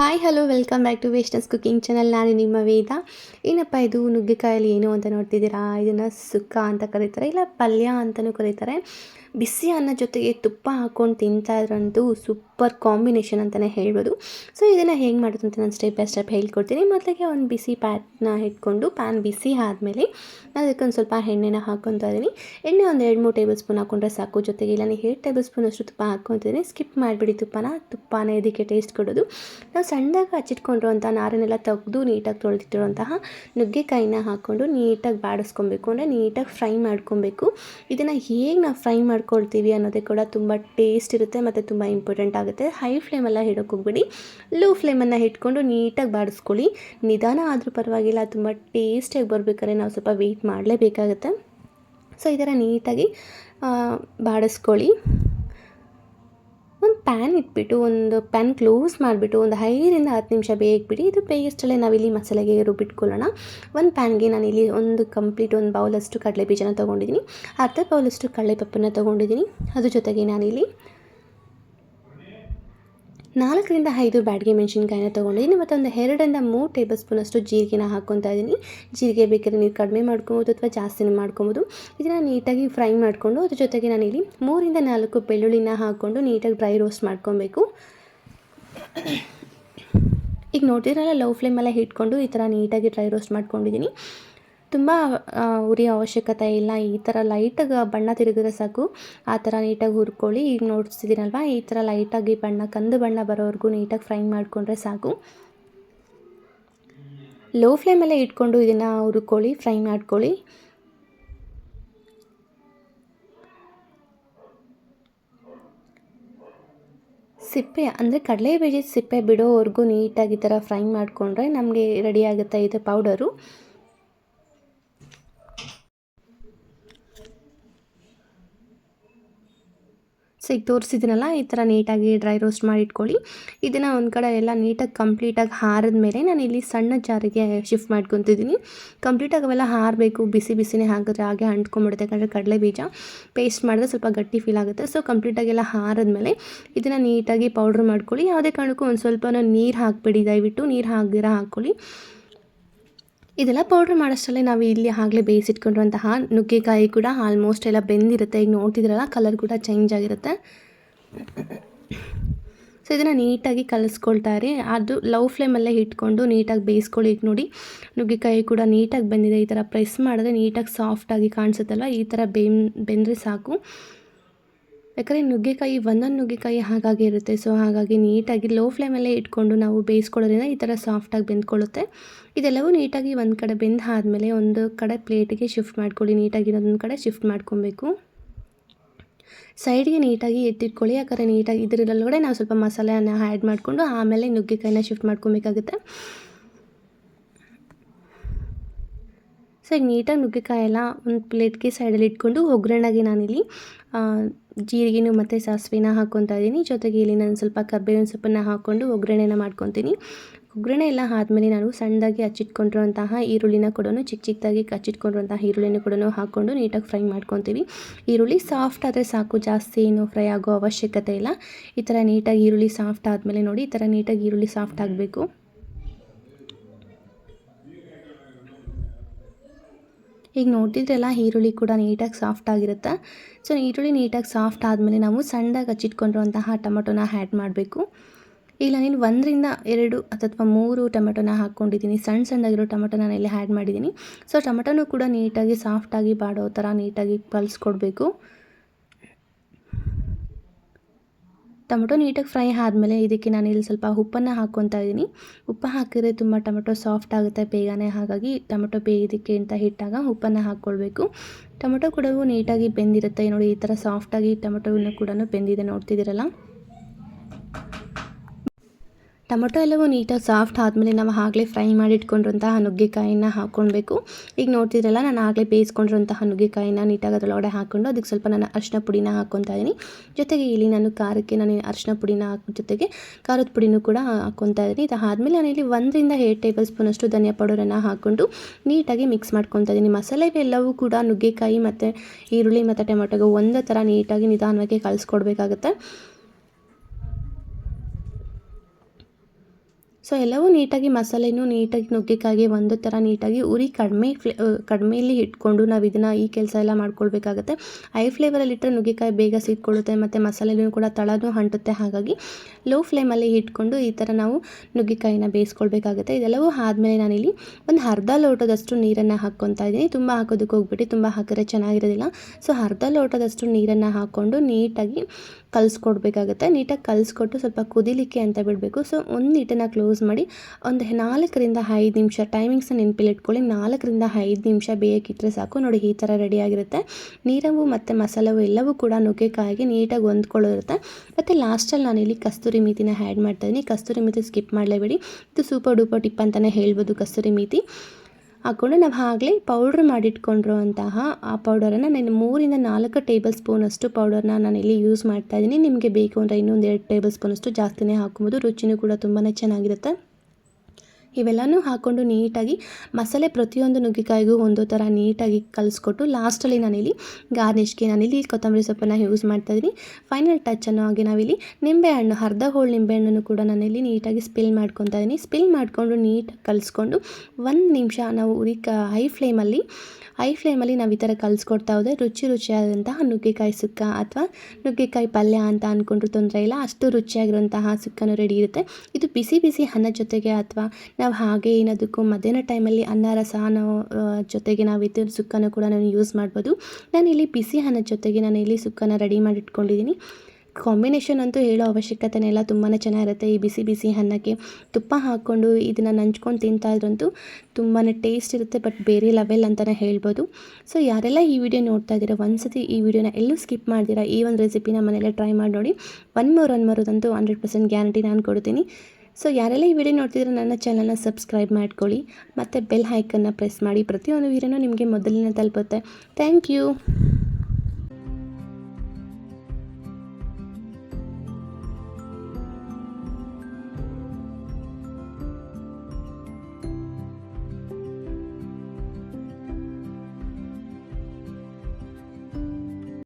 Hi hello welcome back to ವೇಸ್ಟರ್ಸ್ cooking channel ನಾನು ನಿಮ್ಮ ವೇದ. ಏನಪ್ಪ ಇದು? ನುಗ್ಗೆಕಾಯಲ್ಲಿ ಏನು ಅಂತ ನೋಡ್ತಿದ್ದೀರಾ? ಇದನ್ನು ಸುಕ್ಕ ಅಂತ ಕರೀತಾರೆ. ಇಲ್ಲ, ಪಲ್ಯ ಅಂತಲೂ ಕರೀತಾರೆ. ಬಿಸಿ ಅನ್ನ ಜೊತೆಗೆ ತುಪ್ಪ ಹಾಕ್ಕೊಂಡು ತಿಂತಾಯಿದ್ರಂತೂ ಸೂಪರ್ ಕಾಂಬಿನೇಷನ್ ಅಂತಲೇ ಹೇಳ್ಬೋದು. ಸೊ ಇದನ್ನು ಹೇಗೆ ಮಾಡೋದು ಅಂತ ನಾನು ಸ್ಟೆಪ್ ಬೈ ಸ್ಟೆಪ್ ಹೇಳ್ಕೊಡ್ತೀನಿ. ಮೊದಲಿಗೆ ಒಂದು ಬಿಸಿ ಪ್ಯಾನ್ನ ಇಟ್ಕೊಂಡು ಪ್ಯಾನ್ ಬಿಸಿ ಆದಮೇಲೆ ನಾನು ಅದಕ್ಕೊಂದು ಸ್ವಲ್ಪ ಎಣ್ಣೆನ ಹಾಕ್ಕೊತಾ ಇದ್ದೀನಿ. ಎಣ್ಣೆ ಒಂದು ಎರಡು ಮೂರು ಟೇಬಲ್ ಸ್ಪೂನ್ ಹಾಕ್ಕೊಂಡ್ರೆ ಸಾಕು. ಜೊತೆಗೆ ಇಲ್ಲ ನಾನು ಎರಡು ಟೇಬಲ್ ಸ್ಪೂನ್ ಅಷ್ಟು ತುಪ್ಪ ಹಾಕ್ಕೊತಿದ್ದೀನಿ ಸ್ಕಿಪ್ ಮಾಡಿಬಿಡಿ ತುಪ್ಪನ. ತುಪ್ಪನೇ ಇದಕ್ಕೆ ಟೇಸ್ಟ್ ಕೊಡೋದು. ನಾವು ಸಣ್ಣದಾಗಿ ಹಚ್ಚಿಟ್ಕೊಂಡಿರುವಂಥ ನಾರನ್ನೆಲ್ಲ ತೆಗೆದು ನೀಟಾಗಿ ತೊಳೆದಿಟ್ಟಿರುವಂತಹ ನುಗ್ಗೆಕಾಯಿನ ಹಾಕ್ಕೊಂಡು ನೀಟಾಗಿ ಬಾಡಿಸ್ಕೊಬೇಕು. ಅಂದರೆ ನೀಟಾಗಿ ಫ್ರೈ ಮಾಡ್ಕೊಬೇಕು. ಇದನ್ನು ಹೇಗೆ ನಾವು ಫ್ರೈ ಮಾಡ್ಕೊಳ್ತೀವಿ ಅನ್ನೋದೇ ಕೂಡ ತುಂಬ ಟೇಸ್ಟ್ ಇರುತ್ತೆ ಮತ್ತು ತುಂಬ ಇಂಪಾರ್ಟೆಂಟ್ ಆಗುತ್ತೆ. ಹೈ ಫ್ಲೇಮೆಲ್ಲ ಹಿಡೋಕೆ ಹೋಗ್ಬೇಡಿ ಲೋ ಫ್ಲೇಮನ್ನು ಇಟ್ಕೊಂಡು ನೀಟಾಗಿ ಬಾಡಿಸ್ಕೊಳ್ಳಿ ನಿಧಾನ ಆದರೂ ಪರವಾಗಿಲ್ಲ, ತುಂಬ ಟೇಸ್ಟಿಯಾಗಿ ಬರ್ಬೇಕಾದ್ರೆ ನಾವು ಸ್ವಲ್ಪ ವೆಯ್ಟ್ ಮಾಡಲೇಬೇಕಾಗುತ್ತೆ. ಸೊ ಈ ಥರ ನೀಟಾಗಿ ಬಾಡಿಸ್ಕೊಳ್ಳಿ ಪ್ಯಾನ್ ಇಟ್ಬಿಟ್ಟು ಒಂದು ಪ್ಯಾನ್ ಕ್ಲೋಸ್ ಮಾಡಿಬಿಟ್ಟು ಒಂದು ಐದರಿಂದ ಹತ್ತು ನಿಮಿಷ ಬೇಯಿಸ್ಬಿಡಿ ಇದು ಬೇಯಿಸ್ಟಲ್ಲೇ ನಾವಿಲ್ಲಿ ಮಸಾಲೆಗೆ ರುಬ್ಬಿಟ್ಕೊಳ್ಳೋಣ. ಒಂದು ಪ್ಯಾನ್ಗೆ ನಾನಿಲ್ಲಿ ಒಂದು ಕಂಪ್ಲೀಟ್ ಒಂದು ಬೌಲಷ್ಟು ಕಡಲೆ ಬೀಜನ ತೊಗೊಂಡಿದ್ದೀನಿ. ಅರ್ಧ ಬೌಲಷ್ಟು ಕಡಲೆಪಪ್ಪನ್ನ ತೊಗೊಂಡಿದ್ದೀನಿ. ಅದ್ರ ಜೊತೆಗೆ ನಾನಿಲ್ಲಿ ನಾಲ್ಕರಿಂದ ಐದು ಬ್ಯಾಡ್ಗೆ ಮೆಣಸಿನ್ಕಾಯಿನ ತೊಗೊಂಡಿದ್ದೀನಿ ಮತ್ತು ಒಂದು ಎರಡರಿಂದ ಮೂರು ಟೇಬಲ್ ಸ್ಪೂನಷ್ಟು ಜೀರಿಗೆನ ಹಾಕ್ಕೊತಾ ಇದ್ದೀನಿ. ಜೀರಿಗೆ ಬೇಕಾದ್ರೆ ನೀವು ಕಡಿಮೆ ಮಾಡ್ಕೊಬೋದು ಅಥವಾ ಜಾಸ್ತಿನೇ ಮಾಡ್ಕೊಬೋದು. ಇದನ್ನು ನೀಟಾಗಿ ಫ್ರೈ ಮಾಡಿಕೊಂಡು ಅದ್ರ ಜೊತೆಗೆ ನಾನಿಲ್ಲಿ ಮೂರಿಂದ ನಾಲ್ಕು ಬೆಳ್ಳುಳ್ಳಿನ ಹಾಕ್ಕೊಂಡು ನೀಟಾಗಿ ಡ್ರೈ ರೋಸ್ಟ್ ಮಾಡ್ಕೊಬೇಕು. ಈಗ ನೋಡ್ತಿರಲ್ಲ ಲವ್ ಫ್ಲೇಮೆಲ್ಲ ಇಟ್ಕೊಂಡು ಈ ಥರ ನೀಟಾಗಿ ಡ್ರೈ ರೋಸ್ಟ್ ಮಾಡ್ಕೊಂಡಿದ್ದೀನಿ. ತುಂಬ ಉರಿಯೋ ಅವಶ್ಯಕತೆ ಇಲ್ಲ. ಈ ಥರ ಲೈಟಾಗಿ ಬಣ್ಣ ತಿರುಗಿದ್ರೆ ಸಾಕು. ಆ ಥರ ನೀಟಾಗಿ ಹುರ್ಕೊಳ್ಳಿ. ಈಗ ನೋಡ್ತಿದ್ದೀನಲ್ವ ಈ ಥರ ಲೈಟಾಗಿ ಬಣ್ಣ, ಕಂದು ಬಣ್ಣ ಬರೋವರೆಗೂ ನೀಟಾಗಿ ಫ್ರೈ ಮಾಡಿಕೊಂಡ್ರೆ ಸಾಕು. ಲೋ ಫ್ಲೇಮಲ್ಲೇ ಇಟ್ಕೊಂಡು ಇದನ್ನು ಹುರ್ಕೊಳ್ಳಿ ಫ್ರೈ ಮಾಡ್ಕೊಳ್ಳಿ. ಸಿಪ್ಪೆ, ಅಂದರೆ ಕಡಲೆ ಬೀಜದ ಸಿಪ್ಪೆ ಬಿಡೋವರೆಗೂ ನೀಟಾಗಿ ಈ ಥರ ಫ್ರೈ ಮಾಡಿಕೊಂಡ್ರೆ ನಮಗೆ ರೆಡಿ ಆಗುತ್ತೆ ಇದು ಪೌಡರು ಈಗ ತೋರಿಸಿದ್ದೀನಲ್ಲ, ಈ ಥರ ನೀಟಾಗಿ ಡ್ರೈ ರೋಸ್ಟ್ ಮಾಡಿ ಇಟ್ಕೊಳ್ಳಿ. ಇದನ್ನು ಒಂದು ಕಡೆ ಎಲ್ಲ ನೀಟಾಗಿ ಕಂಪ್ಲೀಟಾಗಿ ಹಾರಿದ ಮೇಲೆ ನಾನು ಇಲ್ಲಿ ಸಣ್ಣ ಜಾರಿಗೆ ಶಿಫ್ಟ್ ಮಾಡ್ಕೊತಿದ್ದೀನಿ. ಕಂಪ್ಲೀಟಾಗಿ ಅವೆಲ್ಲ ಹಾರಬೇಕು, ಬಿಸಿ ಬಿಸಿನೇ ಹಾಕಿದ್ರೆ ಹಾಗೆ ಅಂಟ್ಕೊಂಡ್ಬಿಡುತ್ತೆ. ಯಾಕಂದರೆ ಕಡಲೆ ಬೀಜ ಪೇಸ್ಟ್ ಮಾಡಿದ್ರೆ ಸ್ವಲ್ಪ ಗಟ್ಟಿ ಫೀಲ್ ಆಗುತ್ತೆ. ಸೊ ಕಂಪ್ಲೀಟಾಗೆಲ್ಲ ಹಾರಿದ್ಮೇಲೆ ಇದನ್ನು ನೀಟಾಗಿ ಪೌಡ್ರ್ ಮಾಡ್ಕೊಳ್ಳಿ. ಯಾವುದೇ ಕಾರಣಕ್ಕೂ ಒಂದು ಸ್ವಲ್ಪ ನೀರು ಹಾಕಿಬಿಡಿ. ದಯವಿಟ್ಟು ನೀರು ಹಾಕ್ದಿರ ಹಾಕ್ಕೊಳ್ಳಿ. ಇದೆಲ್ಲ ಪೌಡ್ರ್ ಮಾಡೋಷ್ಟರಲ್ಲಿ ನಾವು ಇಲ್ಲಿ ಆಗಲೇ ಬೇಯಿಸಿಟ್ಕೊಂಡಿರುವಂತಹ ನುಗ್ಗೆಕಾಯಿ ಕೂಡ ಆಲ್ಮೋಸ್ಟ್ ಎಲ್ಲ ಬೆಂದಿರುತ್ತೆ. ಈಗ ನೋಡ್ತಿದ್ರಲ್ಲ ಕಲರ್ ಕೂಡ ಚೇಂಜ್ ಆಗಿರುತ್ತೆ. ಸೊ ಇದನ್ನು ನೀಟಾಗಿ ಕಲಿಸ್ಕೊಳ್ತಾರೆ. ಅದು ಲವ್ ಫ್ಲೇಮಲ್ಲೇ ಇಟ್ಕೊಂಡು ನೀಟಾಗಿ ಬೇಯಿಸ್ಕೊಳ್ಳಿ. ಈಗ ನೋಡಿ, ನುಗ್ಗೆಕಾಯಿ ಕೂಡ ನೀಟಾಗಿ ಬಂದಿದೆ. ಈ ಥರ ಪ್ರೆಸ್ ಮಾಡಿದ್ರೆ ನೀಟಾಗಿ ಸಾಫ್ಟಾಗಿ ಕಾಣಿಸುತ್ತಲ್ವ? ಈ ಥರ ಬೆನ್ ಬೆಂದರೆ ಸಾಕು. ಯಾಕಂದರೆ ನುಗ್ಗೆಕಾಯಿ, ಒಂದೊಂದು ನುಗ್ಗೆಕಾಯಿ ಹಾಗಾಗಿ ಇರುತ್ತೆ. ಸೊ ಹಾಗಾಗಿ ನೀಟಾಗಿ ಲೋ ಫ್ಲೇಮಲ್ಲೇ ಇಟ್ಕೊಂಡು ನಾವು ಬೇಯಿಸ್ಕೊಳ್ಳೋದ್ರಿಂದ ಈ ಥರ ಸಾಫ್ಟಾಗಿ ಬೆಂದ್ಕೊಳ್ಳುತ್ತೆ. ಇದೆಲ್ಲವೂ ನೀಟಾಗಿ ಒಂದು ಕಡೆ ಬೆಂದು ಆದಮೇಲೆ ಒಂದು ಕಡೆ ಪ್ಲೇಟಿಗೆ ಶಿಫ್ಟ್ ಮಾಡ್ಕೊಳ್ಳಿ. ನೀಟಾಗಿ ಇನ್ನೊಂದು ಕಡೆ ಶಿಫ್ಟ್ ಮಾಡ್ಕೊಬೇಕು. ಸೈಡ್ಗೆ ನೀಟಾಗಿ ಎತ್ತಿಟ್ಕೊಳ್ಳಿ. ಯಾಕಂದರೆ ನೀಟಾಗಿ ಇದರಲ್ಲೊಳಗಡೆ ನಾವು ಸ್ವಲ್ಪ ಮಸಾಲೆಯನ್ನು ಆ್ಯಡ್ ಮಾಡಿಕೊಂಡು ಆಮೇಲೆ ನುಗ್ಗೆಕಾಯಿನ ಶಿಫ್ಟ್ ಮಾಡ್ಕೊಬೇಕಾಗುತ್ತೆ. ಸೊ ಈಗ ನೀಟಾಗಿ ನುಗ್ಗೆಕಾಯಿ ಎಲ್ಲ ಒಂದು ಪ್ಲೇಟ್ಗೆ ಸೈಡಲ್ಲಿ ಇಟ್ಕೊಂಡು ಒಗ್ಗರಣೆಗೆ ನಾನಿಲ್ಲಿ ಜೀರಿಗೆನೂ ಮತ್ತು ಸಾಸಿವೆನ ಹಾಕ್ಕೊತಾ ಇದ್ದೀನಿ. ಜೊತೆಗೆ ಇಲ್ಲಿ ನಾನು ಸ್ವಲ್ಪ ಕರ್ಬೇವಿನ ಸೊಪ್ಪನ್ನ ಹಾಕ್ಕೊಂಡು ಒಗ್ಗರಣೆನ ಮಾಡ್ಕೊತೀನಿ ಒಗ್ಗರಣೆ ಎಲ್ಲ ಆದಮೇಲೆ ನಾನು ಸಣ್ಣದಾಗಿ ಹಚ್ಚಿಟ್ಕೊಂಡಿರುವಂತಹ ಈರುಳ್ಳಿನ ಕೂಡ ಚಿಕ್ಕ ಚಿಕ್ಕದಾಗಿ ಕಚ್ಚಿಟ್ಕೊಂಡಿರುವಂತಹ ಈರುಳ್ಳಿನ ಕೂಡ ಹಾಕ್ಕೊಂಡು ನೀಟಾಗಿ ಫ್ರೈ ಮಾಡ್ಕೊತೀವಿ ಈರುಳ್ಳಿ ಸಾಫ್ಟ್ ಆದರೆ ಸಾಕು, ಜಾಸ್ತಿ ಏನು ಫ್ರೈ ಆಗೋ ಅವಶ್ಯಕತೆ ಇಲ್ಲ. ಈ ಥರ ನೀಟಾಗಿ ಈರುಳ್ಳಿ ಸಾಫ್ಟ್ ಆದಮೇಲೆ ನೋಡಿ, ಈ ಥರ ನೀಟಾಗಿ ಈರುಳ್ಳಿ ಸಾಫ್ಟ್ ಆಗಬೇಕು. ಈಗ ನೋಡ್ತಿದ್ರೆಲ್ಲ, ಈರುಳ್ಳಿ ಕೂಡ ನೀಟಾಗಿ ಸಾಫ್ಟ್ ಆಗಿರುತ್ತೆ. ಸೊ ಈರುಳ್ಳಿ ನೀಟಾಗಿ ಸಾಫ್ಟ್ ಆದಮೇಲೆ ನಾವು ಸಣ್ಣದಾಗಿ ಹಚ್ಚಿಟ್ಕೊಂಡಿರುವಂತಹ ಟೊಮೆಟೊನ ಆ್ಯಡ್ ಮಾಡಬೇಕು. ಈಗ ನಾನಿಲ್ಲಿ ಒಂದರಿಂದ ಎರಡು ಅಥವಾ ಮೂರು ಟೊಮೆಟೊನ ಹಾಕ್ಕೊಂಡಿದ್ದೀನಿ. ಸಣ್ಣ ಸಣ್ಣದಾಗಿರೋ ಟೊಮೆಟೊನ ಇಲ್ಲಿ ಆ್ಯಡ್ ಮಾಡಿದ್ದೀನಿ. ಸೊ ಟೊಮೆಟೊನೂ ಕೂಡ ನೀಟಾಗಿ ಸಾಫ್ಟಾಗಿ ಬಾಡೋ ಥರ ನೀಟಾಗಿ ಕಲಿಸ್ಕೊಡ್ಬೇಕು ಟೊಮೆಟೊ ನೀಟಾಗಿ ಫ್ರೈ ಆದಮೇಲೆ ಇದಕ್ಕೆ ನಾನು ಇಲ್ಲಿ ಸ್ವಲ್ಪ ಉಪ್ಪನ್ನು ಹಾಕ್ಕೊತಾ ಇದ್ದೀನಿ. ಉಪ್ಪು ಹಾಕಿದ್ರೆ ತುಂಬ ಟೊಮೆಟೊ ಸಾಫ್ಟ್ ಆಗುತ್ತೆ ಬೇಗನೆ, ಹಾಗಾಗಿ ಟೊಮೆಟೊ ಬೇಯೋದಕ್ಕೆ ಅಂತ ಇಟ್ಟಾಗ ಉಪ್ಪನ್ನು ಹಾಕ್ಕೊಳ್ಬೇಕು. ಟೊಮೆಟೊ ಕೂಡ ನೀಟಾಗಿ ಬೆಂದಿರುತ್ತೆ. ನೋಡಿ, ಈ ಥರ ಸಾಫ್ಟಾಗಿ ಟೊಮೆಟೊವನ್ನು ಕೂಡ ಬೆಂದಿದೆ, ನೋಡ್ತಿದ್ದೀರಲ್ಲ? ಟೊಮೊಟೊ ಎಲ್ಲವೂ ನೀಟಾಗಿ ಸಾಫ್ಟ್ ಆದಮೇಲೆ ನಾವು ಆಗಲೇ ಫ್ರೈ ಮಾಡಿ ಇಟ್ಕೊಂಡಿರುವಂತಹ ನುಗ್ಗೆಕಾಯಿನ ಹಾಕ್ಕೊಳ್ಬೇಕು. ಈಗ ನೋಡ್ತಿದ್ರಲ್ಲ, ನಾನು ಆಗಲೇ ಬೇಯಿಸ್ಕೊಂಡಿರುವಂತಹ ನುಗ್ಗೆಕಾಯಿನ ನೀಟಾಗಿ ಅದರೊಳಗಡೆ ಹಾಕ್ಕೊಂಡು ಅದಕ್ಕೆ ಸ್ವಲ್ಪ ನಾನು ಅರಿಶಿನ ಪುಡಿನ ಹಾಕ್ಕೊತಾ ಇದ್ದೀನಿ ಜೊತೆಗೆ ಇಲ್ಲಿ ನಾನು ಖಾರಕ್ಕೆ ನಾನು ಅರಿಶಿನ ಪುಡಿನ ಹಾಕೋ, ಜೊತೆಗೆ ಖಾರದ ಪುಡಿನೂ ಕೂಡ ಹಾಕ್ಕೊತಾ ಇದ್ದೀನಿ ಇದಾದಮೇಲೆ ನಾನು ಇಲ್ಲಿ ಒಂದರಿಂದ ಏಟ್ ಟೇಬಲ್ ಸ್ಪೂನಷ್ಟು ಧನಿಯಾ ಪೌಡರನ್ನು ಹಾಕ್ಕೊಂಡು ನೀಟಾಗಿ ಮಿಕ್ಸ್ ಮಾಡ್ಕೊತಾ ಇದ್ದೀನಿ ಮಸಾಲೆ ಎಲ್ಲವೂ ಕೂಡ ನುಗ್ಗೆಕಾಯಿ ಮತ್ತು ಈರುಳ್ಳಿ ಮತ್ತು ಟೊಮೆಟೊಗೆ ಒಂದೇ ಥರ ನೀಟಾಗಿ ನಿಧಾನವಾಗಿ ಕಲಿಸ್ಕೊಡ್ಬೇಕಾಗುತ್ತೆ. ಸೊ ಎಲ್ಲವೂ ನೀಟಾಗಿ ಮಸಾಲೆನೂ ನೀಟಾಗಿ ನುಗ್ಗೆಕಾಯಿಗೆ ಒಂದು ಥರ ನೀಟಾಗಿ ಉರಿ ಕಡಿಮೆ ಫ್ಲೇ ಕಡಿಮೆಯಲ್ಲಿ ಇಟ್ಕೊಂಡು ನಾವು ಇದನ್ನು ಈ ಕೆಲಸ ಎಲ್ಲ ಮಾಡ್ಕೊಳ್ಬೇಕಾಗತ್ತೆ. ಹೈ ಫ್ಲೇವರಲ್ಲಿ ಇಟ್ಟರೆ ನುಗ್ಗೆಕಾಯಿ ಬೇಗ ಸೀದ್ಕೊಳ್ಳುತ್ತೆ ಮತ್ತು ಮಸಾಲೆನೂ ಕೂಡ ತಳನೂ ಹಂಟುತ್ತೆ. ಹಾಗಾಗಿ ಲೋ ಫ್ಲೇಮಲ್ಲಿ ಇಟ್ಕೊಂಡು ಈ ಥರ ನಾವು ನುಗ್ಗೆಕಾಯಿನ ಬೇಯಿಸ್ಕೊಳ್ಬೇಕಾಗುತ್ತೆ. ಇದೆಲ್ಲವೂ ಆದಮೇಲೆ ನಾನಿಲ್ಲಿ ಒಂದು ಅರ್ಧ ಲೋಟದಷ್ಟು ನೀರನ್ನು ಹಾಕ್ಕೊತಾ ಇದ್ದೀನಿ. ತುಂಬ ಹಾಕೋದಕ್ಕೆ ಹೋಗ್ಬಿಟ್ಟು ತುಂಬ ಹಾಕಿದ್ರೆ ಚೆನ್ನಾಗಿರೋದಿಲ್ಲ. ಸೊ ಅರ್ಧ ಲೋಟದಷ್ಟು ನೀರನ್ನು ಹಾಕ್ಕೊಂಡು ನೀಟಾಗಿ ಕಲಿಸ್ಕೊಡ್ಬೇಕಾಗುತ್ತೆ. ನೀಟಾಗಿ ಕಲಿಸ್ಕೊಟ್ಟು ಸ್ವಲ್ಪ ಕುದಿಲಿಕ್ಕೆ ಅಂತ ಬಿಡಬೇಕು. ಸೊ, ಒಂದು ನೀಟನ್ನು ಕ್ಲೋಸ್ ಮಾಡಿ ಒಂದು ನಾಲ್ಕರಿಂದ ಐದು ನಿಮಿಷ ಟೈಮಿಂಗ್ಸ್ನ ನೆನಪಲ್ಲಿ ಇಟ್ಕೊಳ್ಳಿ ನಾಲ್ಕರಿಂದ ಐದು ನಿಮಿಷ ಬೇಯಕ್ಕಿಟ್ಟರೆ ಸಾಕು. ನೋಡಿ, ಈ ಥರ ರೆಡಿಯಾಗಿರುತ್ತೆ ನೀರವು ಮತ್ತು ಮಸಾಲವು ಎಲ್ಲವೂ ಕೂಡ ನುಗ್ಗೆಕಾಯಿಗೆ ನೀಟಾಗಿ ಹೊಂದ್ಕೊಳ್ಳಿರುತ್ತೆ ಮತ್ತು ಲಾಸ್ಟಲ್ಲಿ ನಾನಿಲ್ಲಿ ಕಸ್ತೂರಿ ಮೀತಿನ ಆ್ಯಡ್ ಮಾಡ್ತಾಯಿದ್ದೀನಿ ಕಸ್ತೂರಿ ಮೀತಿ ಸ್ಕಿಪ್ ಮಾಡಲೇಬೇಡಿ ಇದು ಸೂಪರ್ ಡೂಪರ್ ಟಿಪ್ ಅಂತಲೇ ಹೇಳ್ಬೋದು ಕಸ್ತೂರಿ ಮೆಥಿ ಹಾಕ್ಕೊಂಡು ನಾವು ಆಗಲೇ ಪೌಡ್ರ್ ಮಾಡಿಟ್ಕೊಂಡಿರುವಂತಹ ಆ ಪೌಡರನ್ನು ನಾನು ಮೂರಿಂದ ನಾಲ್ಕು ಟೇಬಲ್ ಸ್ಪೂನಷ್ಟು ಪೌಡರ್ನ ಇಲ್ಲಿ ಯೂಸ್ ಮಾಡ್ತಾಯಿದ್ದೀನಿ ನಿಮಗೆ ಬೇಕು ಅಂದರೆ ಇನ್ನೊಂದು ಎರಡು ಟೇಬಲ್ ಸ್ಪೂನಷ್ಟು ಜಾಸ್ತಿನೇ ಹಾಕ್ಬೋದು ರುಚಿನೂ ಕೂಡ ತುಂಬಾ ಚೆನ್ನಾಗಿರುತ್ತೆ. ಇವೆಲ್ಲನೂ ಹಾಕ್ಕೊಂಡು ನೀಟಾಗಿ ಮಸಾಲೆ ಪ್ರತಿಯೊಂದು ನುಗ್ಗೆಕಾಯಿಗೂ ಒಂದು ಥರ ನೀಟಾಗಿ ಕಲಿಸ್ಕೊಟ್ಟು ಲಾಸ್ಟಲ್ಲಿ ನಾನಿಲ್ಲಿ ಗಾರ್ನಿಷ್ಗೆ ನಾನಿಲ್ಲಿ ಕೊತ್ತಂಬರಿ ಸೊಪ್ಪನ್ನು ಯೂಸ್ ಮಾಡ್ತಾಯಿದ್ದೀನಿ ಫೈನಲ್ ಟಚ್ ಅನ್ನೋ ಹಾಗೆ ನಾವಿಲ್ಲಿ ನಿಂಬೆಹಣ್ಣು, ಅರ್ಧ ಹೋಳು ನಿಂಬೆಹಣ್ಣನ್ನು ಕೂಡ ನಾನಿಲ್ಲಿ ನೀಟಾಗಿ ಸ್ಪಿಲ್ ಮಾಡ್ಕೊತಾ ಇದ್ದೀನಿ. ಸ್ಪಿಲ್ ಮಾಡಿಕೊಂಡು ನೀಟಾಗಿ ಕಲಿಸ್ಕೊಂಡು ಒಂದು ನಿಮಿಷ ನಾವು ಉರಿ ಕ ಹೈ ಫ್ಲೇಮಲ್ಲಿ ಹೈ ಫ್ಲೇಮಲ್ಲಿ ನಾವು ಈ ಥರ ಕಲಿಸ್ಕೊಡ್ತಾ ಹೋದರೆ ರುಚಿ ರುಚಿಯಾದಂತಹ ನುಗ್ಗೆಕಾಯಿ ಸುಕ್ಕ ಅಥವಾ ನುಗ್ಗೆಕಾಯಿ ಪಲ್ಯ ಅಂತ ಅಂದ್ಕೊಂಡ್ರೂ ತೊಂದರೆ ಇಲ್ಲ. ಅಷ್ಟು ರುಚಿಯಾಗಿರುವಂತಹ ಸುಕ್ಕನೂ ರೆಡಿ ಇರುತ್ತೆ. ಇದು ಬಿಸಿ ಬಿಸಿ ಅನ್ನ ಜೊತೆಗೆ ಅಥವಾ ನಾವು ಹಾಗೆ ಏನದಕ್ಕೂ ಮಧ್ಯಾಹ್ನ ಟೈಮಲ್ಲಿ ಅನ್ನ ರಸ ನಾವು ಜೊತೆಗೆ ನಾವು ಇದು ಸುಕ್ಕನ್ನು ಕೂಡ ನಾನು ಯೂಸ್ ಮಾಡ್ಬೋದು. ನಾನಿಲ್ಲಿ ಬಿಸಿ ಅನ್ನದ ಜೊತೆಗೆ ನಾನು ಇಲ್ಲಿ ಸುಕ್ಕನ ರೆಡಿ ಮಾಡಿಟ್ಕೊಂಡಿದ್ದೀನಿ ಕಾಂಬಿನೇಷನ್ ಅಂತೂ ಹೇಳೋ ಅವಶ್ಯಕತೆನೇ ಇಲ್ಲ ತುಂಬಾ ಚೆನ್ನಾಗಿರುತ್ತೆ ಈ ಬಿಸಿ ಬಿಸಿ ಅನ್ನಕ್ಕೆ. ತುಪ್ಪ ಹಾಕ್ಕೊಂಡು ಇದನ್ನು ನಂಚ್ಕೊಂಡು ತಿಂತಾ ಇದ್ರಂತೂ ತುಂಬಾ ಟೇಸ್ಟ್ ಇರುತ್ತೆ ಬಟ್ ಬೇರೆ ಲೆವೆಲ್ ಅಂತಲೇ ಹೇಳ್ಬೋದು. ಸೊ ಯಾರೆಲ್ಲ ಈ ವಿಡಿಯೋ ನೋಡ್ತಾ ಇದ್ದೀರಾ, ಒಂದ್ಸತಿ ಈ ವಿಡಿಯೋನ ಎಲ್ಲೂ ಸ್ಕಿಪ್ ಮಾಡ್ದಿರಾ, ಈ ಒಂದು ರೆಸಿಪಿನ ಮನೆಯಲ್ಲೇ ಟ್ರೈ ಮಾಡಿ ನೋಡಿ. ಒನ್ ಮೋರ್ ಒನ್ ಮೋರದಂತೂ ಹಂಡ್ರೆಡ್ ಪರ್ಸೆಂಟ್ ಗ್ಯಾರಂಟಿ ನಾನು ಕೊಡ್ತೀನಿ. ಸೊ ಯಾರೆಲ್ಲ ಈ ವಿಡಿಯೋ ನೋಡ್ತಿದ್ರೆ ನನ್ನ ಚಾನಲ್ನ ಸಬ್ಸ್ಕ್ರೈಬ್ ಮಾಡ್ಕೊಳ್ಳಿ. ಮತ್ತು ಬೆಲ್ ಹೈಕನ್ನು ಪ್ರೆಸ್ ಮಾಡಿ. ಪ್ರತಿಯೊಂದು ವಿಡಿಯೋನೂ ನಿಮಗೆ ಮೊದಲಿನ ತಲುಪುತ್ತೆ. Thank you